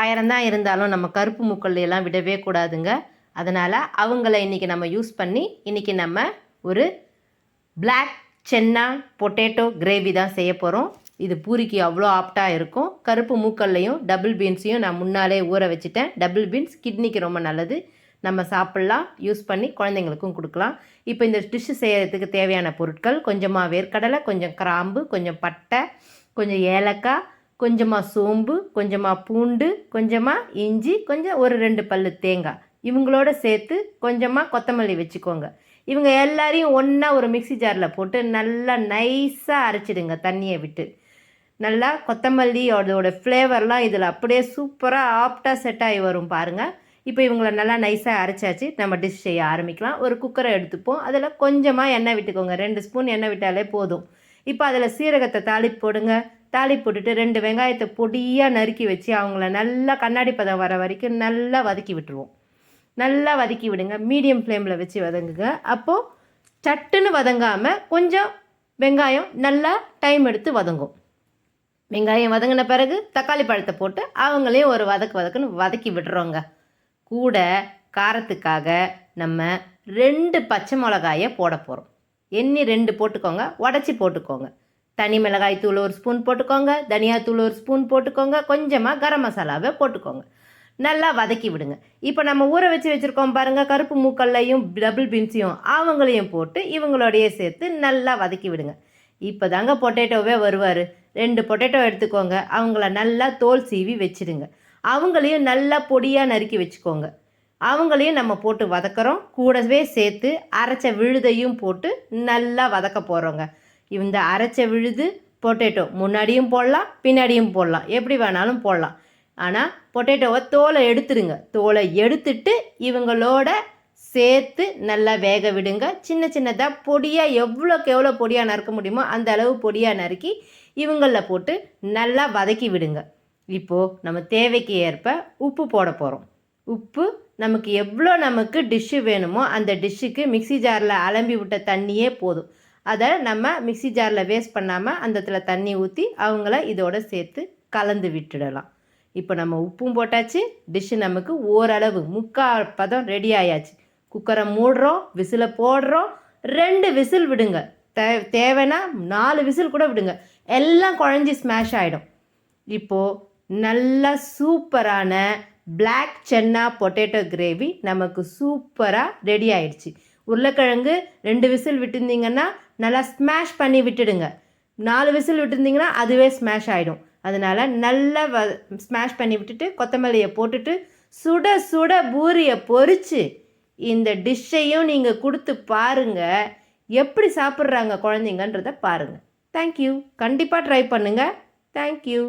ஆயிரம் தான் இருந்தாலும் நம்ம கருப்பு முக்கல் எல்லாம் விடவே கூடாதுங்க. அதனால் அவங்கள இன்றைக்கி நம்ம யூஸ் பண்ணி இன்றைக்கி நம்ம ஒரு பிளாக் சென்னா பொட்டேட்டோ கிரேவி தான் செய்ய போகிறோம் இது பூரிக்கு அவ்வளோ ஆப்டாக இருக்கும். கருப்பு மூக்கல்லையும் டபுள் பீன்ஸையும் நான் முன்னாலே ஊற வச்சுட்டேன். டபுள் பீன்ஸ் கிட்னிக்கு ரொம்ப நல்லது. நம்ம சாப்பிட்லாம் யூஸ் பண்ணி குழந்தைங்களுக்கும் கொடுக்கலாம். இப்போ இந்த டிஷ்ஷு செய்கிறதுக்கு தேவையான பொருட்கள் கொஞ்சமாக வேர்க்கடலை கொஞ்சம் கிராம்பு கொஞ்சம் பட்டை கொஞ்சம் ஏலக்காய் கொஞ்சமாக சோம்பு கொஞ்சமாக பூண்டு கொஞ்சமாக இஞ்சி கொஞ்சம் ஒரு ரெண்டு பல் தேங்காய். இவங்களோட சேர்த்து கொஞ்சமாக கொத்தமல்லி வச்சுக்கோங்க. இவங்க எல்லாரையும் ஒன்றா ஒரு மிக்ஸி ஜாரில் போட்டு நல்லா நைஸாக அரைச்சிடுங்க தண்ணியை விட்டு. நல்லா கொத்தமல்லி அதோட ஃப்ளேவர்லாம் இதில் அப்படியே சூப்பராக ஆப்டாக செட் ஆகி வரும் பாருங்கள் இப்போ இவங்கள நல்லா நைஸாக அரைச்சாச்சு. நம்ம டிஷ் செய்ய ஆரம்பிக்கலாம். ஒரு குக்கரை எடுத்துப்போம். அதில் கொஞ்சமாக எண்ணெய் விட்டுக்கோங்க. ரெண்டு ஸ்பூன் எண்ணெய் விட்டாலே போதும். இப்போ அதில் சீரகத்தை தாளிப்பு போடுங்க. தாலி போட்டுட்டு ரெண்டு வெங்காயத்தை பொடியாக நறுக்கி வச்சு அவங்கள நல்லா கண்ணாடி பதம் வர வரைக்கும் நல்லா வதக்கி விட்டுருவோம். நல்லா வதக்கி விடுங்க. மீடியம் ஃப்ளேமில் வச்சு வதங்குங்க. அப்போது சட்டுன்னு வதங்காமல் கொஞ்சம் வெங்காயம் நல்லா டைம் எடுத்து வதங்கும். வெங்காயம் வதங்கின பிறகு தக்காளி பழத்தை போட்டு அவங்களையும் ஒரு வதக்கு வதக்குன்னு வதக்கி விடுறோங்க. கூட காரத்துக்காக நம்ம ரெண்டு பச்சை மிளகாயை போட போகிறோம் எண்ணி ரெண்டு போட்டுக்கோங்க. உடச்சி போட்டுக்கோங்க. தனி மிளகாய் தூள் ஒரு ஸ்பூன் போட்டுக்கோங்க தனியாத்தூள் ஒரு ஸ்பூன் போட்டுக்கோங்க கொஞ்சமாக கரம் மசாலாவை போட்டுக்கோங்க. நல்லா வதக்கி விடுங்க. இப்போ நம்ம ஊற வச்சு வச்சுருக்கோம் பாருங்கள் கருப்பு மூக்கல்லையும் டபுள் பீன்ஸையும் அவங்களையும் போட்டு இவங்களோடையே சேர்த்து நல்லா வதக்கி விடுங்க. இப்போ தாங்க பொட்டேட்டோவே வருவார். ரெண்டு பொட்டேட்டோ எடுத்துக்கோங்க. அவங்கள நல்லா தோல் சீவி வச்சிடுங்க. அவங்களையும் நல்லா பொடியாக நறுக்கி வச்சுக்கோங்க. அவங்களையும் நம்ம போட்டு வதக்குறோம். கூடவே சேர்த்து அரைச்ச விழுதையும் போட்டு நல்லா வதக்க போகிறோங்க இந்த அரைச்ச விழுது பொட்டேட்டோ முன்னாடியும் போடலாம் பின்னாடியும் போடலாம். எப்படி வேணாலும் போடலாம். ஆனால் பொட்டேட்டோவை தோலை எடுத்துடுங்க தோலை எடுத்துட்டு இவங்களோட சேர்த்து நல்லா வேக விடுங்க. சின்ன சின்னதாக பொடியாக எவ்வளோக்கு எவ்வளோ பொடியாக நறுக்க முடியுமோ அந்த அளவு பொடியாக நறுக்கி இவங்களில் போட்டு நல்லா வதக்கி விடுங்க. இப்போது நம்ம தேவைக்கு ஏற்ப உப்பு போட போகிறோம் உப்பு நமக்கு எவ்வளோ நமக்கு டிஷ்ஷு வேணுமோ அந்த டிஷ்ஷுக்கு மிக்ஸி ஜாரில் அலம்பி விட்ட தண்ணியே போதும். அதை நம்ம மிக்ஸி ஜாரில் வேஸ்ட் பண்ணாமல் அந்த இடத்துல தண்ணி ஊற்றி அவங்கள இதோட சேர்த்து கலந்து விட்டுடலாம். இப்போ நம்ம உப்பும் போட்டாச்சு டிஷ்ஷு நமக்கு ஓரளவு முக்கால் பதம் ரெடி ஆயாச்சு. குக்கரை மூடுறோம் விசிலை போடுறோம் ரெண்டு விசில் விடுங்க. தே தேவைன்னா நாலு விசில் கூட விடுங்க. எல்லாம் குழஞ்சி ஸ்மாஷ் ஆகிடும் இப்போது நல்லா சூப்பரான பிளாக் சென்னா பொட்டேட்டோ கிரேவி நமக்கு சூப்பராக ரெடி ஆயிடுச்சு. உருளைக்கிழங்கு ரெண்டு விசில் விட்டுருந்தீங்கன்னா நல்லா ஸ்மாஷ் பண்ணி விட்டுடுங்க. நாலு விசில் விட்டுருந்தீங்கன்னா அதுவே ஸ்மாஷ் ஆகிடும் அதனால் நல்லா வ ஸ்மாஷ் பண்ணி விட்டுட்டு கொத்தமல்லியை போட்டுட்டு சுட சுட பூரியை பொறிச்சு இந்த டிஷ்ஷையும் நீங்கள் கொடுத்து பாருங்கள் எப்படி சாப்பிட்றாங்க குழந்தைங்கன்றத பாருங்கள் தேங்க்யூ கண்டிப்பாக ட்ரை பண்ணுங்கள் தேங்க்யூ